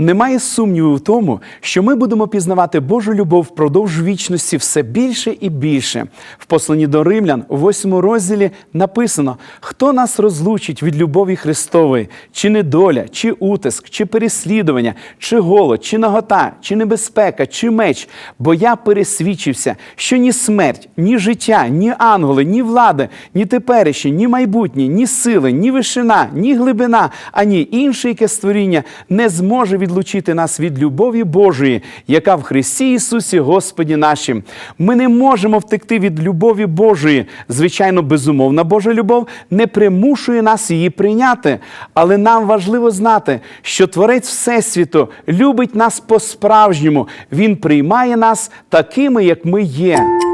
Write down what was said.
Немає сумніву в тому, що ми будемо пізнавати Божу любов впродовж вічності все більше і більше. В посланні до римлян у восьмому розділі написано: хто нас розлучить від любові Христової, чи недоля, чи утиск, чи переслідування, чи голод, чи нагота, чи небезпека, чи меч. Бо я пересвідчився, що ні смерть, ні життя, ні ангели, ні влади, ні теперішнє, ні майбутнє, ні сили, ні вишина, ні глибина, ані інше яке створіння не зможе відлучити нас від любові Божої, яка в Христі Ісусі Господі нашим. Ми не можемо втекти від любові Божої. Звичайно, безумовна Божа любов не примушує нас її прийняти. Але нам важливо знати, що Творець Всесвіту любить нас по-справжньому. Він приймає нас такими, як ми є.